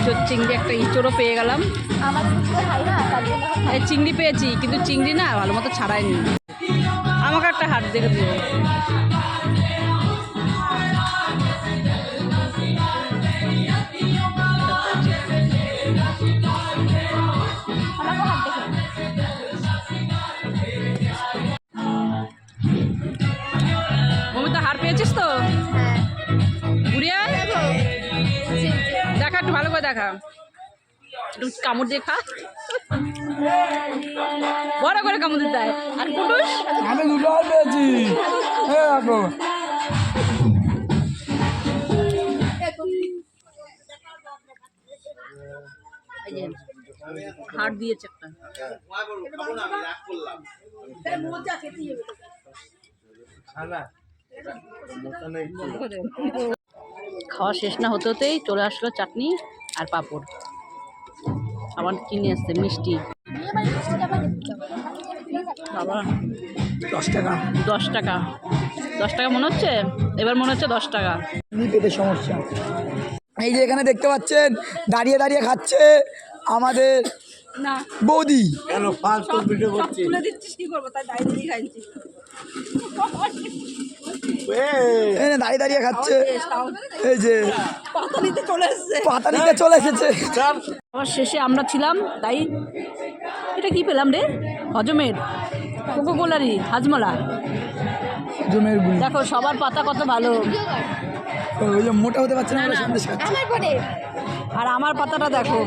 ইঁচড় চিংড়ি একটা ইঁচড়ও পেয়ে গেলাম। চিংড়ি পেয়েছি কিন্তু চিংড়ি না ভালো মতো ছাড়াইনি আমাকে একটা হাট দেখে দিও। একটু ভালো করে দেখা। একটু কামড় দিয়ে খা। বড় করে কামড় দিতে হয় আর কুটুস? আমি দুটো পেয়েছি। দেখো হাড় দিয়েছে একটা। খাওয়া শেষ না হতে হতেই চলে আসলো চাটনি আর পাঁপড়। আবার কিনে আসছে মিষ্টি। বাবা। দশ টাকা। দশ টাকা। দশ টাকা মনে হচ্ছে? এবার মনে হচ্ছে দশ টাকা। পেটের সমস্যা? এই যে এখানে দেখতে পাচ্ছেন দাঁড়িয়ে দাঁড়িয়ে খাচ্ছে আমাদের বৌদি। কেন ফালতু ভিডিও করছি তুলে দিচ্ছিস কি করব? তাই দাঁড়িয়ে দিয়ে খাইছি। দাঁড়িয়ে দাঁড়িয়ে খাচ্ছে। এই যে পাতা নিতে চলে এসছে। পাতা নিতে চলে এসেছে। আবার শেষে আমরা ছিলাম তাই এটা কি পেলাম রে? হজমের কোকো কোলারি হাজমলা। জমের গুলি দেখো সবার পাতা কত ভালো। ওই যে মোটা হতে পারছে না আর আমার পাতাটা দেখো।